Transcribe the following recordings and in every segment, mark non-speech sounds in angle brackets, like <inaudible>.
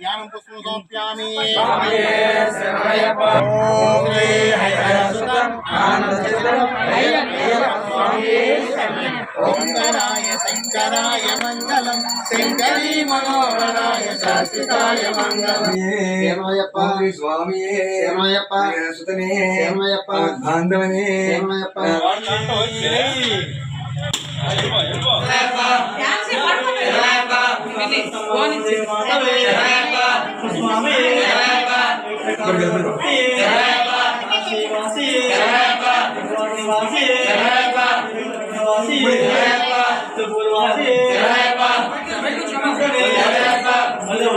ధ్యానం పుష్పం సమర్ప్యామి. ఓం శ్రీ హరిహరసుతం ఆనందచిత్తం అయ్యప్ప స్వామి ఓంకరాయ శంకరాయ మంగళం. శంకరీ మనోహరాయ శాశ్వతాయ మంగళం. ఏమయ్యప్ప స్వామి ఏమయ్యప్ప సుతనే ఏమయ్యప్ప బాంధవనే ఏమయ్యప్ప hello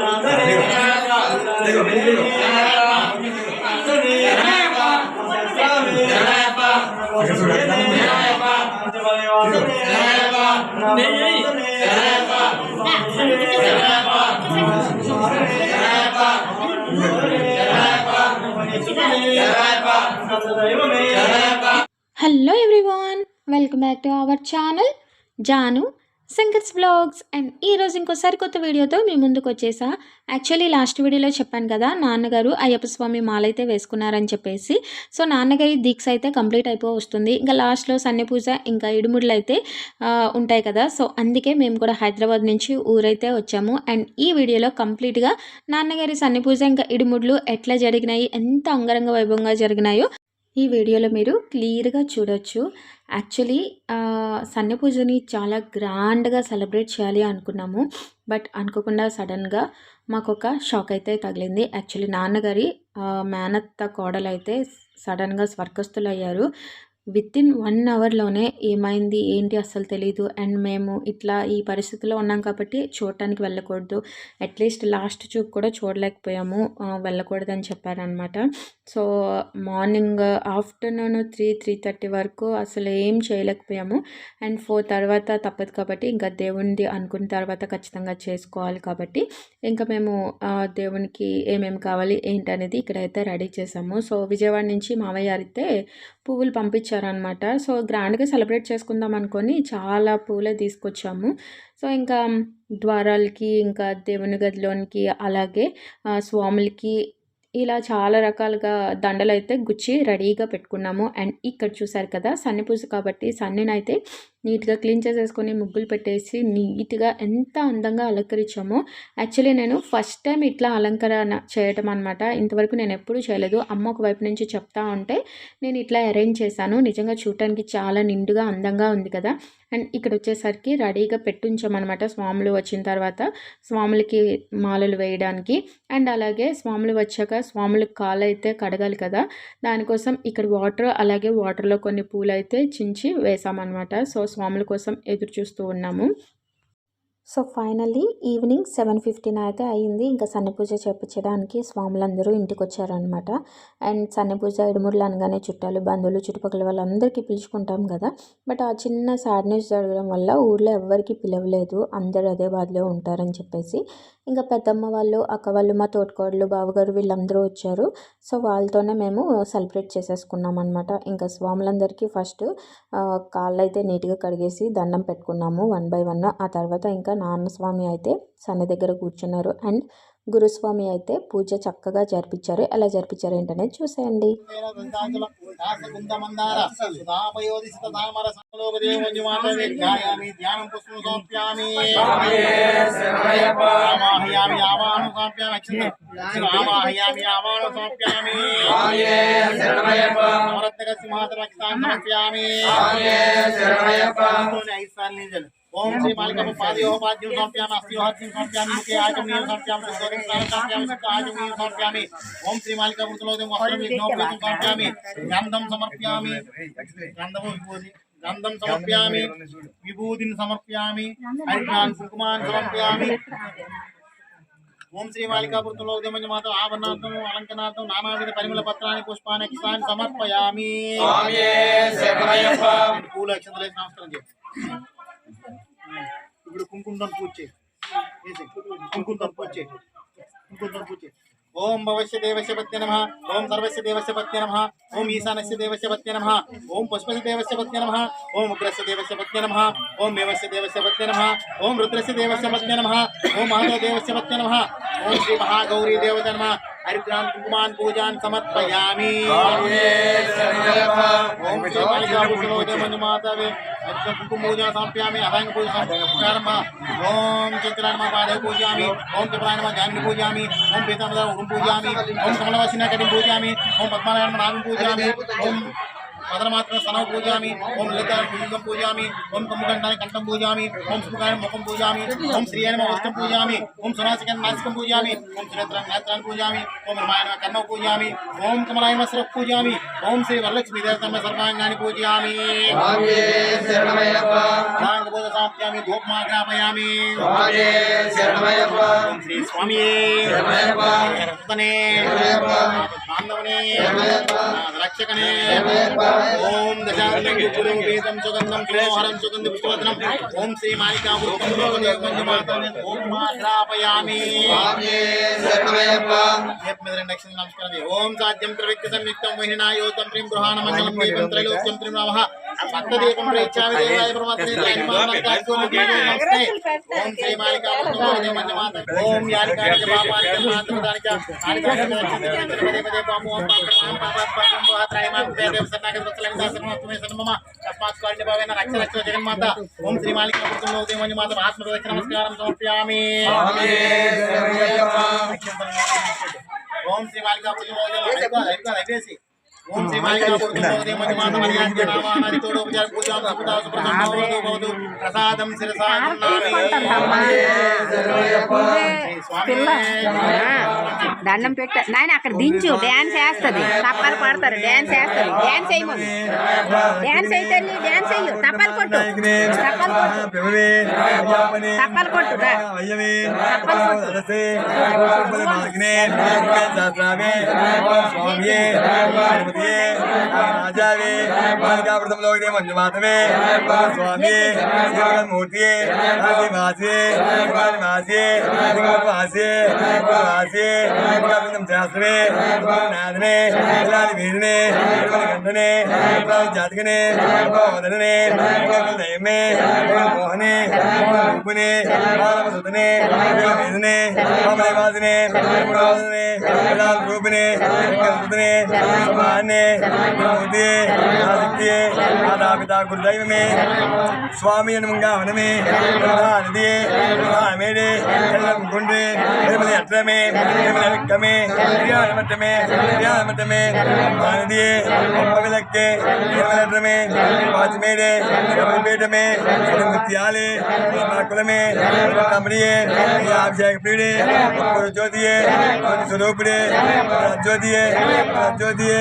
Janu Shankar's vlogs and ఈరోజు ఇంకో సరికొత్త వీడియోతో మీ ముందుకు వచ్చేసా. యాక్చువల్లీ లాస్ట్ వీడియోలో చెప్పాను కదా నాన్నగారు అయ్యప్ప స్వామి మాలైతే వేసుకున్నారని చెప్పేసి. సో నాన్నగారి దీక్ష అయితే కంప్లీట్ అయిపో వస్తుంది. ఇంకా లాస్ట్లో సన్ని పూజ ఇంకా ఇడుముడులు అయితే ఉంటాయి కదా. సో అందుకే మేము కూడా హైదరాబాద్ నుంచి ఊరైతే వచ్చాము. అండ్ ఈ వీడియోలో కంప్లీట్గా నాన్నగారి సన్ని పూజ ఇంకా ఇడుముడులు ఎట్లా జరిగినాయి ఎంత అంగరంగ వైభవంగా జరిగినాయో ఈ వీడియోలో మీరు క్లియర్గా చూడొచ్చు. యాక్చువల్లీ సన్య పూజని చాలా గ్రాండ్గా సెలబ్రేట్ చేయాలి అనుకున్నాము. బట్ అనుకోకుండా సడన్గా మాకు ఒక షాక్ అయితే తగిలింది. యాక్చువల్లీ నాన్నగారి మేనత్త కోడలు అయితే సడన్గా స్వర్గస్థులు అయ్యారు విత్ ఇన్ వన్ అవర్లోనే ఏమైంది ఏంటి అస్సలు తెలీదు. అండ్ మేము ఇట్లా ఈ పరిస్థితిలో ఉన్నాం కాబట్టి చూడటానికి వెళ్ళకూడదు. అట్లీస్ట్ లాస్ట్ చూపు కూడా చూడలేకపోయాము. వెళ్ళకూడదని చెప్పారనమాట so morning afternoon three three thirty వరకు అసలు ఏం చేయలేకపోయాము. అండ్ ఫోర్ తర్వాత తప్పదు కాబట్టి ఇంకా దేవునిది అనుకున్న తర్వాత ఖచ్చితంగా చేసుకోవాలి కాబట్టి ఇంకా మేము దేవునికి ఏమేమి కావాలి ఏంటనేది ఇక్కడైతే రెడీ చేసాము. సో విజయవాడ నుంచి మావయ్య అయితే పువ్వులు పంపించారనమాట సో గ్రాండ్గా సెలబ్రేట్ చేసుకుందాం అనుకొని చాలా పూలే తీసుకొచ్చాము. సో ఇంకా ద్వారాలకి ఇంకా దేవుని గదిలోనికి అలాగే స్వాములకి ఇలా చాలా రకాలుగా దండలు అయితే గుచ్చి రెడీగా పెట్టుకున్నాము. అండ్ ఇక్కడ చూసారు కదా సన్ని పూజ కాబట్టి సన్నినైతే నీట్గా క్లీన్ చేసేసుకొని ముగ్గులు పెట్టేసి నీట్గా ఎంత అందంగా అలంకరించామో. యాక్చువల్లీ నేను ఫస్ట్ టైం ఇట్లా అలంకరణ చేయటం అనమాట ఇంతవరకు నేను ఎప్పుడూ చేయలేదు. అమ్మ ఒక వైపు నుంచి చెప్తా ఉంటే నేను ఇట్లా అరేంజ్ చేశాను. నిజంగా చూడటానికి చాలా నిండుగా అందంగా ఉంది కదా. అండ్ ఇక్కడ వచ్చేసరికి రెడీగా పెట్టుంచామన్నమాట స్వాములు వచ్చిన తర్వాత. స్వాములకి మాలలు వేయడానికి. అండ్ అలాగే స్వాములు వచ్చాక స్వాములకు కాలు అయితే కడగాలి కదా. దానికోసం ఇక్కడ వాటర్ అలాగే వాటర్లో కొన్ని పూలు అయితే చించి వేసామన్నమాట సో స్వాముల కోసం ఎదురు చూస్తూ ఉన్నాము. So finally evening seven fifteen అయితే అయ్యింది. ఇంకా సన్ని పూజ చేపించడానికి స్వాములందరూ ఇంటికి వచ్చారనమాట అండ్ సన్ని పూజ అనగానే చుట్టాలు బంధువులు చుట్టుపక్కల వాళ్ళందరికీ పిలుచుకుంటాం కదా. బట్ ఆ చిన్న సాడ్ న్యూస్ జరగడం వల్ల ఊర్లో ఎవరికి పిలవలేదు. అందరూ అదే బాధలో ఉంటారని చెప్పేసి ఇంకా పెద్దమ్మ వాళ్ళు అక్క వాళ్ళు మా తోటకోడలు బావగారు వీళ్ళందరూ వచ్చారు. సో వాళ్ళతోనే మేము సెలబ్రేట్ చేసేసుకున్నాం అనమాట ఇంకా స్వాములందరికీ ఫస్ట్ కాళ్ళు అయితే నీట్గా కడిగేసి దండం పెట్టుకున్నాము వన్ బై వన్. ఆ తర్వాత ఇంకా నాన్న స్వామి అయితే సన్న దగ్గర కూర్చున్నారు. అండ్ గురుస్వామి అయితే పూజ చక్కగా జరిపించారు. ఎలా జరిపించారు ఏంటనేది చూసేయండి. ధ్యాయామి ధ్యానం పుష్పం సమర్ప్యామి ఆవాహయామి ఆవాహనం సమర్ప్యామి అక్షంతరం ఆవాహయామి ఆవాహనం సమర్ప్యామి నవరత్నక సింహాసన రక్షాన్ని సమర్ప్యామి ఐదు సార్లు నిజలు ఓం శ్రీ మాలికమ్మ పాదయోహ పాద్యం సమర్ప్యామి అస్యోహత్యం సమర్ప్యామి ముఖే ఆచమనీయం సమర్ప్యామి సుస్తోరం సమర్ప్యామి సుత ఆచమనీయం సమర్ప్యామి ఓం శ్రీ మాలిక వృతలోదం వస్త్రం విఘ్నోపేతం సమర్ప్యామి గంధం సమర్ప్యామి గంధము విభూతి గంధం సమర్ప్యామి విభూతిని సమర్ప్యామి హరిద్రాన్ కుంకుమాన్ సమర్ప్యామి ఓం శ్రీ మాలికాపురతంలో ఉదయమంజ మాత ఆభరణార్థం అలంకనార్థం నానావిధ పరిమళ పత్రాన్ని పుష్పాన్ని అక్షరాన్ని సమర్పయామి పూలు అక్షంతలేసి నమస్కారం చేయి ఇప్పుడు కుంకుమతో పూజ చేయి. కుంకుమతో పూజ చేయి కుంకుమతో పూజ చేయి ఓం భవస్య దేవస్య పత్య నమ. ఓం సర్వస్య దేవస్య పత్య నమ. ఓం ఈశానస్య దేవస్య పత్య నమ. ఓం పుష్పస్య దేవస్య పత్య నమ. ఓం ఉగ్రస్య దేవస్య పత్య నమ. ఓం దేవస్య దేవస్య పత్య నమ. ఓం రుద్రస్య దేవస్య పత్య నమ. ఓం మహాదేవ దేవస్య పత్య నమ. ఓం శ్రీ మహాగౌరీ దేవత నమ. హరిగ్రాన్ కుంకుమాన్ పూజాన్ సమర్పయామి. ఓం శ్రీ కాళికాభూషణోదయ మంజుమాతవే హరిగ్ర కుంకుమ పూజ సమర్పయామి అభంగ పూజ సమర్పయామి ఓం చంద్రాయ నమ పాదవ పూజయామి ఓం త్రిపురాయ నమ జామిని పూజయామి ఓం పీతాంబర ఉరుం పూజయామి ఓం కమలవాసిన కటిం పూజయామి ఓం పద్మనాయ నమ నాగం పూజయామి ఓం మదనమాత్ర స్తనవ పూజామి ఓం లలిత లింగం పూజామి ఓం కమ్ముకంఠాన్ని కంఠం పూజామి ఓం సుఖాయ ముఖం పూజామి ఓం శ్రీయాయ నమ వస్త్రం పూజామి ఓం సునాసికం నాసికం పూజామి ఓం సునేత్రం నేత్రాన్ని పూజామి ఓం రమాయ నమ కర్ణం పూజామి ఓం కమలాయ నమ శిరః పూజామి ఓం శ్రీ వరలక్ష్మీ దేవతమ్మ సర్వాంగాన్ని పూజయామి స్వామియే శరణమయ్యప్ప సాంగబోధ సాప్యామి ధూపమాగ్రాపయామి స్వామియే శరణమయ్యప్ప ఓం శ్రీ స్వామియే శరణమయ్యప్ప రక్తనే శరణమయ్యప్ప బాంధవనే శరణమయ్యప్ప రక్షకనే శరణమయ్యప్ప ఓం దశాంతం గురుం వేదం సుగంధం కిలోహరం సుగంధ పుష్పవదనం ఓం శ్రీ మాలికా వృత్తం లోకదేవమంజమాతం ఓం మాగ్రాపయామి స్వామియే శరణమయ్యప్ప నక్షత్రం నమస్కారం ఓం సాధ్యం త్రివ్యక్తి సంయుక్తం వహినాయోతం త్రిం గృహాణ మంగళం దీపం త్రైలోక్యం త్రిం నమః భక్త దీపం ప్రేక్షామి దేవాయ పరమాత్మే నమస్తే ఓం శ్రీ మాలికా వృత్తం లోకదేవమంజమాతం ఓం యాలికాయ పాపాయ మాతృదానిక ఆలికాయ పదే పదే పాము ఓం పాపం పాపం పాపం దేవ సన్నాగత వత్సలం దాసనమత్మే సన్మమ తస్మాత్ కారణ్య భావేన రక్ష రక్ష జగన్మాత ఓం శ్రీ మాలికా వృత్తం లోకదేవమంజమాతం ఆత్మ ప్రదక్షిణ నమస్కారం సమర్పయామి స్వామియే శరణమయ్యప్ప ఓం శ్రీ మాలికా పూజ ఓం శ్రీ మాలికా ప్రసాదం శిరసా దండం పెట్ట నాయన అక్కడ దించు డ్యాన్స్ వేస్తుంది తప్పాలు పడతారు డ్యాన్స్ వేస్తుంది డ్యాన్స్ వేయమని డ్యాన్స్ అయితే డ్యాన్స్ వేయు తప్పాలు కొట్టు తప్పాలు కొట్టు తప్పాలు కొట్టు రా. మంజుమాతమే స్వామి మూర్తి మాసి మాసి మాసి మాసి శాస్త్రమే నాదనే వీరినే గంధనే జాతకనే వదననే దయమే మోహనే రూపునే సుతనే వేదనే వాసనే వాసనే సుతనే సమానే మూర్తి ఆసక్తియే మాతాపితా గురుదైవమే స్వామి అనుమంగా వనమే నదియే మేడే குன்று திருமலை அற்றமே திருமலை அழுக்கமே மட்டமே மட்டமே மனதியே விளக்கு திருமலை அற்றமே பாச்சுமேடு பீட்டமே முத்தியாலு குலமே கம்பனியே அபிஷேக பீடு ஜோதியே சுரூபிடு ஜோதியே ஜோதியே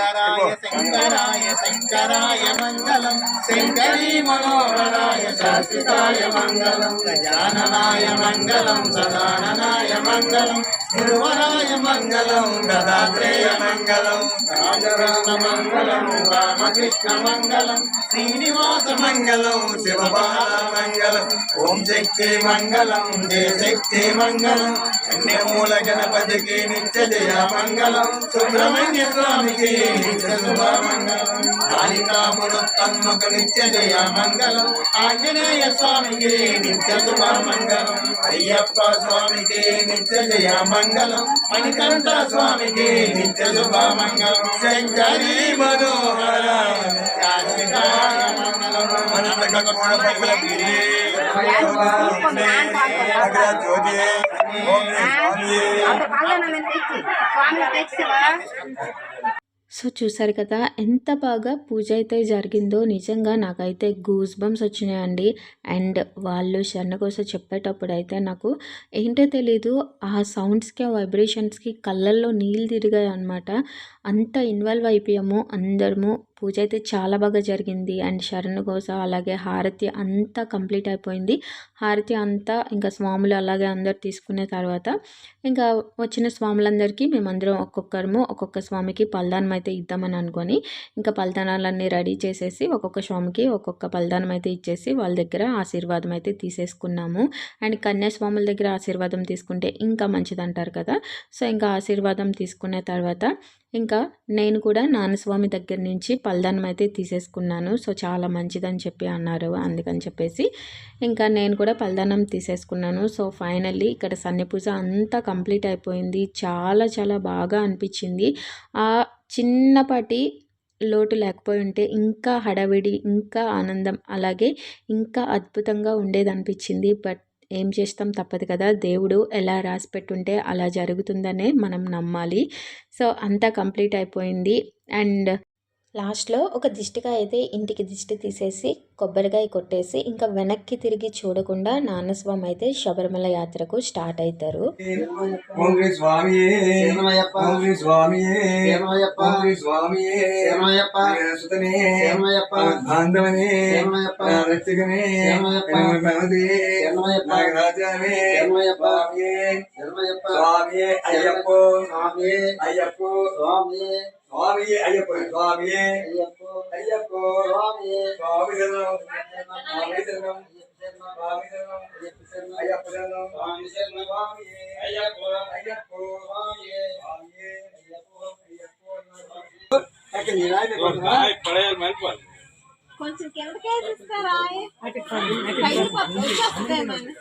శంకరాయ శంకరాయ శంకరాయ మంగళం. శంకరీ మనోహరాయ శాశ్వతాయ మంగళం. గజాననాయ మంగళం సదాననాయ మంగళం. గురువరాయ మంగళం దత్తాత్రేయ మంగళం. రాజరామ మంగళం రామకృష్ణ మంగళం. శ్రీనివాస మంగళం శివబాల మంగళం. ఓం శక్తి మంగళం జయ శక్తి మంగళం. మూల గణపతికి నిత్య జయ మంగళం. సుబ్రహ్మణ్య స్వామికి నిత్య శుభ మంగళం తన్మకు నిత్య జయ మంగళం. ఆంజనేయ స్వామికి నిత్య శుభమంగళం. అయ్యప్ప స్వామికి నిత్య జయ మంగళం. మణికంఠ స్వామికి నిత్య శుభమంగళం. శంకరీ మనోహర శాశ్వతాయ సో చూసారు కదా ఎంత బాగా పూజ అయితే జరిగిందో నిజంగా నాకైతే గూస్ బంప్స్ వచ్చినాయండి. అండ్ వాళ్ళు శరణకోస చెప్పేటప్పుడు అయితే నాకు ఏంటో తెలీదు ఆ సౌండ్స్కి ఆ వైబ్రేషన్స్కి కళ్ళల్లో నీళ్ళు తిరిగాయి అనమాట అంత ఇన్వాల్వ్ అయిపోయాము అందరము. పూజ అయితే చాలా బాగా జరిగింది. అండ్ శరణ్ కోసం అలాగే హారతి అంతా కంప్లీట్ అయిపోయింది. హారతి అంతా ఇంకా స్వాములు అలాగే అందరు తీసుకునే తర్వాత ఇంకా వచ్చిన స్వాములందరికీ మేమందరం ఒక్కొక్కరము ఒక్కొక్క స్వామికి పల్దానం అయితే ఇద్దామని అనుకొని ఇంకా పల్దానాలన్నీ రెడీ చేసేసి ఒక్కొక్క స్వామికి ఒక్కొక్క పల్దానం అయితే ఇచ్చేసి వాళ్ళ దగ్గర ఆశీర్వాదం అయితే తీసేసుకున్నాము. అండ్ కన్యాస్వాముల దగ్గర ఆశీర్వాదం తీసుకుంటే ఇంకా మంచిది అంటారు కదా. సో ఇంకా ఆశీర్వాదం తీసుకున్న తర్వాత ఇంకా నేను కూడా నాన్నస్వామి దగ్గర నుంచి పల్దానం అయితే తీసేసుకున్నాను. సో చాలా మంచిదని చెప్పి అన్నారు. అందుకని చెప్పేసి ఇంకా నేను కూడా పల్దానం తీసేసుకున్నాను. సో ఫైనల్లీ ఇక్కడ సన్ని పూజ అంతా కంప్లీట్ అయిపోయింది. చాలా చాలా బాగా అనిపించింది. ఆ చిన్నపాటి లోటు లేకపోయి ఉంటే ఇంకా హడావిడి ఇంకా ఆనందం అలాగే ఇంకా అద్భుతంగా ఉండేది అనిపించింది బట్ ఏం చేస్తాం తప్పదు కదా. దేవుడు ఎలా రాసి పెట్టుంటే అలా జరుగుతుందనే మనం నమ్మాలి. సో అంతా కంప్లీట్ అయిపోయింది. అండ్ లాస్ట్లో ఒక దిష్టికాయ అయితే ఇంటికి దిష్టి తీసేసి కొబ్బరికాయ కొట్టేసి ఇంకా వెనక్కి తిరిగి చూడకుండా నాన్నస్వామి అయితే శబరిమల యాత్రకు స్టార్ట్ అవుతారు ఓం శ్రీ స్వామి శరణమయ్యప్ప. ఓం శ్రీ స్వామి శరణమయ్యప్ప. ఓం శ్రీ స్వామి శరణమయ్యప్ప. సుతనే శరణమయ్యప్ప. బాంధవనే శరణమయ్యప్ప. రక్షకనే శరణమయ్యప్ప. భగవతి శరణమయ్యప్ప. నాగరాజానే శరణమయ్యప్ప. స్వామి శరణమయ్యప్ప. స్వామి అయ్యప్ప స్వామి అయ్యప్ప స్వామి స్వామి అయ్యప్ప స్వామి అయ్యప్ప అయ్యప్ప స్వామి స్వామి శరణం స్వామి శరణం స్వామి శరణం అయ్యప్ప శరణం స్వామి శరణం. స్వామి అయ్యప్ప. అయ్యప్ప స్వామి స్వామి కొంచెం కిందకే తీసుకురా పైకి వస్తుందేమని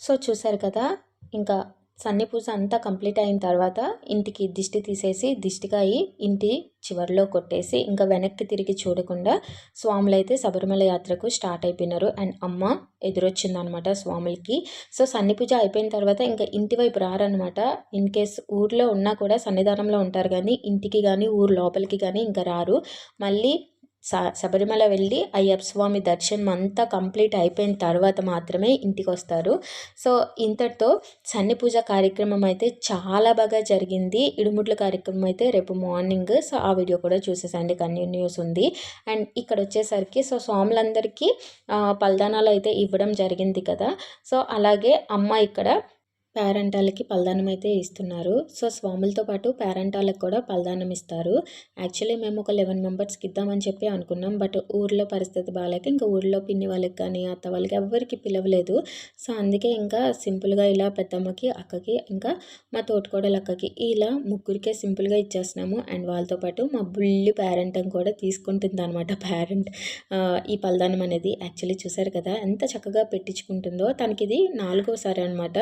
సో చూసారు కదా ఇంకా సన్ని పూజ అంతా కంప్లీట్ అయిన తర్వాత ఇంటికి దిష్టి తీసేసి దిష్టికాయి ఇంటి చివరిలో కొట్టేసి ఇంకా వెనక్కి తిరిగి చూడకుండా స్వాములు అయితే శబరిమల యాత్రకు స్టార్ట్ అయిపోయినారు. అండ్ అమ్మ ఎదురొచ్చిందనమాట స్వాములకి. సో సన్ని పూజ అయిపోయిన తర్వాత ఇంకా ఇంటి వైపు రారనమాట. ఇన్ కేస్ ఊర్లో ఉన్నా కూడా సన్నిధానంలో ఉంటారు కానీ ఇంటికి కానీ ఊరు లోపలికి కానీ ఇంకా రారు. మళ్ళీ శబరిమల వెళ్ళి అయ్యప్ప స్వామి దర్శనం అంతా కంప్లీట్ అయిపోయిన తర్వాత మాత్రమే ఇంటికి వస్తారు సో ఇంతటితో సన్ని పూజ కార్యక్రమం అయితే చాలా బాగా జరిగింది. ఇడుముట్ల కార్యక్రమం అయితే రేపు మార్నింగ్. సో ఆ వీడియో కూడా చూసేసండి. కంటిన్యూస్ ఉంది. అండ్ ఇక్కడ వచ్చేసరికి సో స్వాములందరికీ ఆ, పల్దానాలు అయితే ఇవ్వడం జరిగింది కదా. సో అలాగే అమ్మ ఇక్కడ పేరెంటాలకి పల్దానం అయితే ఇస్తున్నారు. సో స్వాములతో పాటు పేరెంటాలకు కూడా పల్దానం ఇస్తారు యాక్చువల్లీ మేము ఒక లెవెన్ మెంబర్స్కి ఇద్దామని చెప్పి అనుకున్నాం. బట్ ఊర్లో పరిస్థితి బాగాలేక ఇంకా ఊర్లో పిన్ని వాళ్ళకి కానీ అత్త వాళ్ళకి ఎవరికి పిలవలేదు. సో అందుకే ఇంకా సింపుల్గా ఇలా పెద్దమ్మకి అక్కకి ఇంకా మా తోటికోడల అక్కకి ఇలా ముగ్గురికే సింపుల్గా ఇచ్చేస్తున్నాము. అండ్ వాళ్ళతో పాటు మా బుల్లి పేరెంట్ కూడా తీసుకుంటుంది అనమాట పేరెంట్ ఈ పల్దానం అనేది యాక్చువల్లీ చూసారు కదా ఎంత చక్కగా పెట్టించుకుంటుందో. తనకి ఇది నాలుగోసారి అనమాట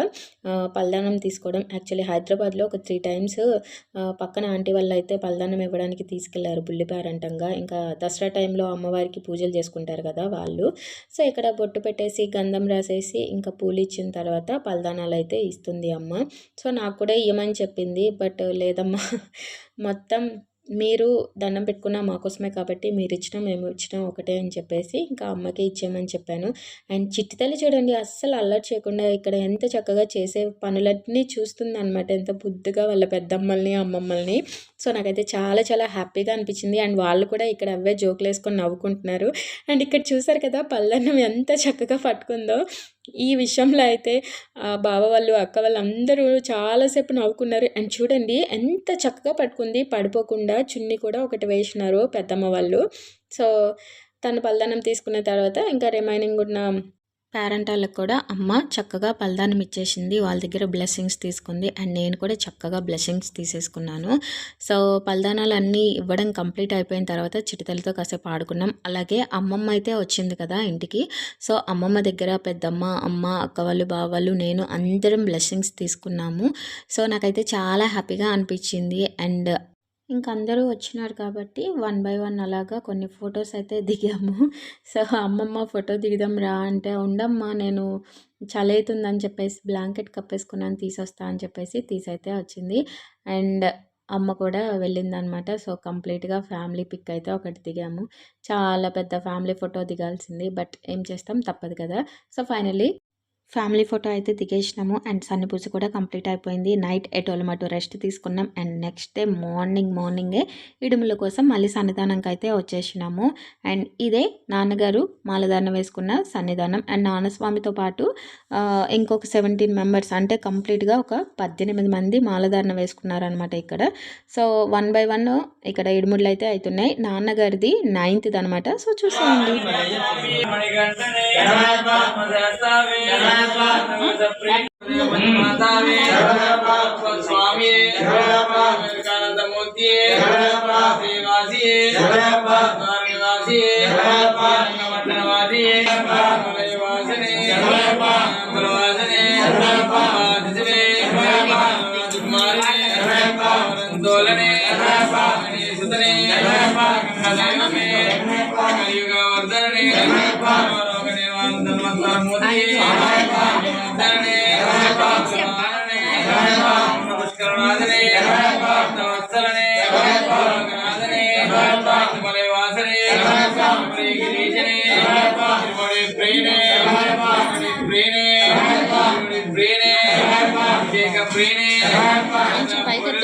పల్దానం తీసుకోవడం. యాక్చువల్లీ హైదరాబాద్లో ఒక త్రీ టైమ్స్ పక్కన ఆంటీ వాళ్ళు అయితే పల్దానం ఇవ్వడానికి తీసుకెళ్ళారు బుల్లిపారంటంగా ఇంకా దసరా టైంలో అమ్మవారికి పూజలు చేసుకుంటారు కదా వాళ్ళు. సో ఇక్కడ బొట్టు పెట్టేసి గంధం రాసేసి ఇంకా పూలు ఇచ్చిన తర్వాత పల్దానాలు అయితే ఇస్తుంది అమ్మ. సో నాకు కూడా ఇవ్వమని చెప్పింది బట్ లేదమ్మా. మొత్తం మీరు దండం పెట్టుకున్న మా కోసమే కాబట్టి మీరు ఇచ్చినా మేము ఇచ్చినాం ఒకటే అని చెప్పేసి ఇంకా అమ్మకే ఇచ్చేయమని చెప్పాను. అండ్ చిట్టి తల్లి చూడండి అస్సలు అల్లరి చేయకుండా ఇక్కడ ఎంత చక్కగా చేసే పనులన్నీ చూస్తుంది అనమాట ఎంత బుద్ధిగా వాళ్ళ పెద్దమ్మల్ని అమ్మమ్మల్ని. సో నాకైతే చాలా చాలా హ్యాపీగా అనిపించింది. అండ్ వాళ్ళు కూడా ఇక్కడ అవే జోకులు వేసుకొని నవ్వుకుంటున్నారు. అండ్ ఇక్కడ చూసారు కదా పళ్ళన్నం ఎంత చక్కగా పట్టుకుందో. ఈ విషయంలో అయితే బావ వాళ్ళు అక్క వాళ్ళు అందరూ చాలాసేపు నవ్వుకున్నారు. అండ్ చూడండి ఎంత చక్కగా పట్టుకుంది. పడిపోకుండా చున్ని కూడా ఒకటి వేసినారు పెద్దమ్మ వాళ్ళు. సో తను పల్దానం తీసుకున్న తర్వాత ఇంకా రిమైనింగ్ ఉన్న పేరెంటాలకు కూడా అమ్మ చక్కగా పల్దానం ఇచ్చేసింది వాళ్ళ దగ్గర బ్లెస్సింగ్స్ తీసుకుంది అండ్ నేను కూడా చక్కగా బ్లెస్సింగ్స్ తీసేసుకున్నాను. సో పల్దానాలు అన్నీ ఇవ్వడం కంప్లీట్ అయిపోయిన తర్వాత చిటితలతో కాసేపు ఆడుకున్నాం. అలాగే అమ్మమ్మ అయితే వచ్చింది కదా ఇంటికి. సో అమ్మమ్మ దగ్గర పెద్దమ్మ అమ్మ అక్క వాళ్ళు బావ వాళ్ళు నేను అందరం బ్లెస్సింగ్స్ తీసుకున్నాము. సో నాకైతే చాలా హ్యాపీగా అనిపించింది అండ్ ఇంక అందరూ వచ్చినారు కాబట్టి వన్ బై వన్ అలాగా కొన్ని ఫొటోస్ అయితే <laughs> దిగాము. సో అమ్మమ్మ ఫోటో దిగుదాం రా అంటే ఉండమ్మా నేను చలి అవుతుందని చెప్పేసి బ్లాంకెట్ కప్పేసుకున్నాను తీసొస్తా అని చెప్పేసి తీసైతే వచ్చింది. అండ్ అమ్మ కూడా వెళ్ళిందనమాట. సో కంప్లీట్గా ఫ్యామిలీ పిక్ అయితే ఒకటి దిగాము. చాలా పెద్ద ఫ్యామిలీ ఫోటో దిగాల్సింది బట్ ఏం చేస్తాం తప్పదు కదా. సో ఫైనలీ ఫ్యామిలీ ఫోటో అయితే దిగేసినాము అండ్ సన్ని పూజ కూడా కంప్లీట్ అయిపోయింది. నైట్ ఎటోలం రెస్ట్ తీసుకున్నాం అండ్ నెక్స్ట్ డే మార్నింగ్ మార్నింగే ఇడుముల కోసం మళ్ళీ సన్నిధానంకి అయితే వచ్చేసినాము. అండ్ ఇదే నాన్నగారు మాలధారణ వేసుకున్న సన్నిధానం. అండ్ నాన్నస్వామితో పాటు ఇంకొక సెవెంటీన్ మెంబర్స్ అంటే కంప్లీట్గా ఒక పద్దెనిమిది మంది మాలధారణ వేసుకున్నారనమాట ఇక్కడ. సో వన్ బై వన్ ఇక్కడ ఇడుముళ్ళు అయితే అవుతున్నాయి నాన్నగారిది నైన్త్ది అనమాట సో చూసేయండి. స్వామి వివేకానందమూర్తి శ్రీవాసి నివాసి పట్టణవాసి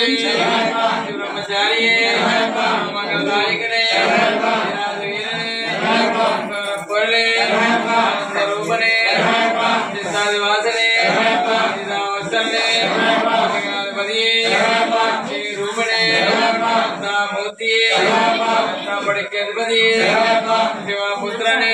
ब्रह्मचारी ब्रह्मचारी मंगल धारी करे पड़े सरोवरे साधवासरे सावसरे पदिये रूपणे मूर्तिये पड़के अधिपतिये शिवा पुत्रणे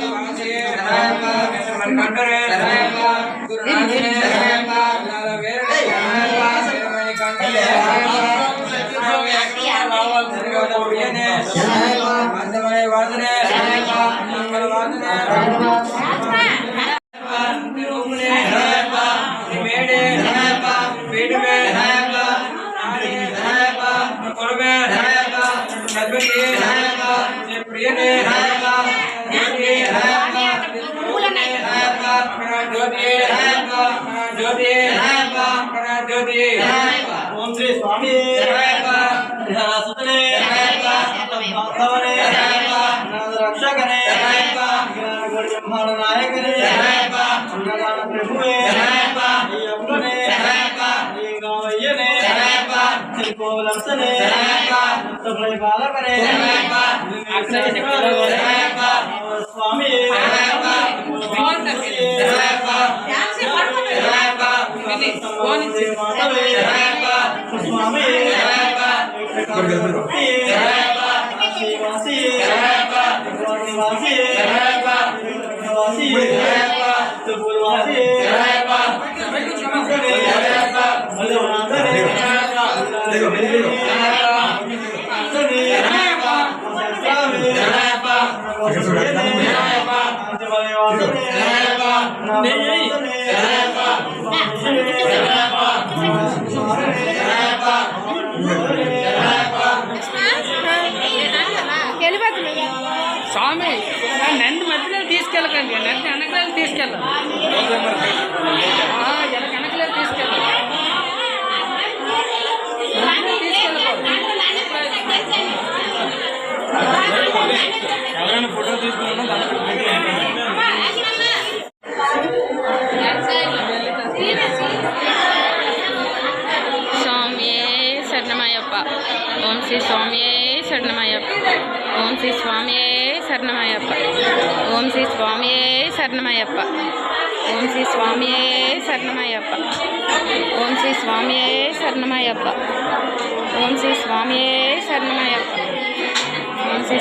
ఓం ओम श्री स्वामी सुतने रक्षक ने ज्ञान गुण ब्रह्मांड नायक ने प्रभु శిల్పోలసనే సఫలై బాలకనే స్వామి స్వామి స్వామి నన్ను మధ్యలో తీసుకెళ్ళకండి నన్ను వెనకలేదు తీసుకెళ్ళాలి. ఎవరైనా ఫోటో తీసుకున్నా స్వామియే శరణమయ్యప్ప. ఓం శ్రీ స్వామియే శరణమయ్యప్ప. ఓం శ్రీ స్వామియే శరణమయ్యప్ప. ఓం శ్రీ స్వామియే శరణమయ్యప్ప. ఓం శ్రీ స్వామియే శరణమయ్యప్ప. ఓం శ్రీ స్వామియే శరణమయ్యప్ప. ఓం శ్రీ స్వామియే శరణమయ్యప్ప. శ్రీ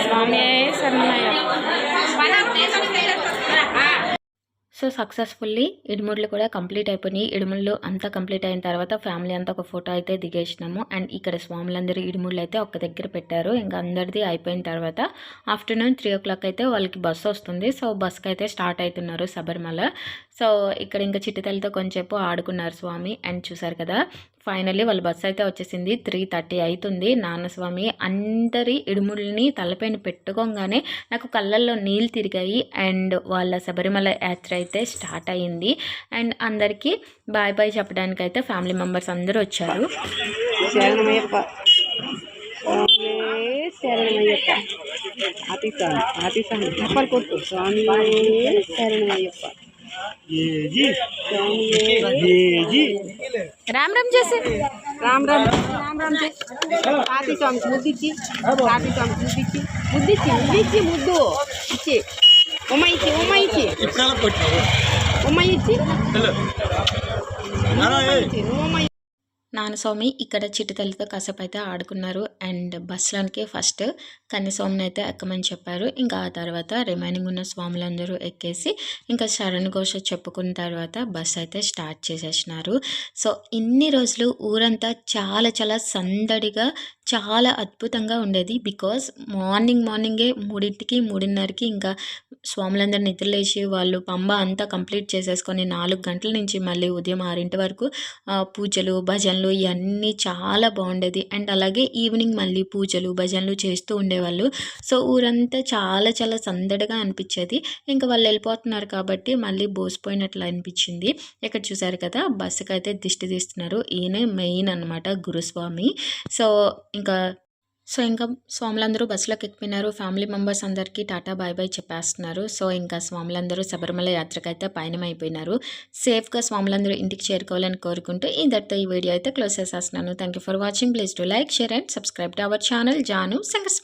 సో సక్సెస్ఫుల్లీ ఇడుముళ్ళు కూడా కంప్లీట్ అయిపోయినాయి. ఇడుముళ్ళు అంతా కంప్లీట్ అయిన తర్వాత ఫ్యామిలీ అంతా ఒక ఫోటో అయితే దిగేసినాము. అండ్ ఇక్కడ స్వాములందరూ ఇడుముళ్ళు అయితే ఒక దగ్గర పెట్టారు. ఇంకా అందరిది అయిపోయిన తర్వాత ఆఫ్టర్నూన్ త్రీ ఓ క్లాక్ అయితే వాళ్ళకి బస్సు వస్తుంది. సో బస్కి అయితే స్టార్ట్ అవుతున్నారు శబరిమల. సో ఇక్కడ ఇంకా చిట్టితల్లితో కొంచెంసేపు ఆడుకున్నారు స్వామి. అండ్ చూసారు కదా ఫైనల్లీ వాళ్ళ బస్సు అయితే వచ్చేసింది. త్రీ థర్టీ అవుతుంది నాన్నస్వామి అందరి ఇడుముల్ని తలపైన పెట్టుకోగానే నాకు కళ్ళల్లో నీళ్ళు తిరిగాయి. అండ్ వాళ్ళ శబరిమల యాత్ర అయితే స్టార్ట్ అయ్యింది. అండ్ అందరికీ బాయ్ బాయ్ చెప్పడానికి అయితే ఫ్యామిలీ మెంబర్స్ అందరూ వచ్చారు. శరణమయ్యప్ప. ఆతిస్తాను ఆతిస్తాను కొట్టు. స్వామి శరణమయ్యప్ప. రామ్ రామ్ చేసి. రామ్ రామ్. రామ్ రామ్ చేసి. తాతి స్వామికి ముద్దిచ్చి తాతి స్వామికి ముద్దిచ్చి ముద్దిచ్చి ముద్దిచ్చి ముద్దు ఇచ్చి ఉమ్మ ఇచ్చి ఉమ్మ ఇచ్చి. ఉమ్మ ఇచ్చి ఉమ్మ నాన్నస్వామి ఇక్కడ చిట్టుతల్లితో కాసేపు అయితే ఆడుకున్నారు. అండ్ బస్సులోనికి ఫస్ట్ కన్యస్వామిని అయితే ఎక్కమని చెప్పారు. ఇంకా ఆ తర్వాత రిమైనింగ్ ఉన్న స్వాములందరూ ఎక్కేసి ఇంకా శరణ్ ఘోష చెప్పుకున్న తర్వాత బస్ అయితే స్టార్ట్ చేసేసినారు. సో ఇన్ని రోజులు ఊరంతా చాలా చాలా సందడిగా చాలా అద్భుతంగా ఉండేది. బికాస్ మార్నింగ్ మార్నింగే మూడింటికి మూడున్నరకి ఇంకా స్వాములందరూ నిద్రలేసి వాళ్ళు పంబ అంతా కంప్లీట్ చేసేసుకొని నాలుగు గంటల నుంచి మళ్ళీ ఉదయం ఆరింటి వరకు పూజలు భజనలు ఇవన్నీ చాలా బాగుండేది. అండ్ అలాగే ఈవినింగ్ మళ్ళీ పూజలు భజనలు చేస్తూ ఉండేవాళ్ళు. సో ఊరంతా చాలా చాలా సందడిగా అనిపించేది. ఇంకా వాళ్ళు వెళ్ళిపోతున్నారు కాబట్టి మళ్ళీ బోసిపోయినట్లు అనిపించింది. ఇక్కడ చూసారు కదా బస్సుకి అయితే దిష్టి తీస్తున్నారు. ఈయనే మెయిన్ అనమాట గురుస్వామి. సో ఇంకా సో ఇంకా స్వాములందరూ బస్సులోకి ఎక్కిపోయినారు. ఫ్యామిలీ మెంబర్స్ అందరికీ టాటా బాయ్ బాయ్ చెప్పేస్తున్నారు. సో ఇంకా స్వాములందరూ శబరిమల యాత్రకు అయితే పయనం అయిపోయినారు సేఫ్గా స్వాములందరూ ఇంటికి చేరుకోవాలని కోరుకుంటూ ఇంతటితో ఈ వీడియో అయితే క్లోజ్ చేసేస్తున్నాను. Thank you for watching please to like share and subscribe to our channel Janu సంగస్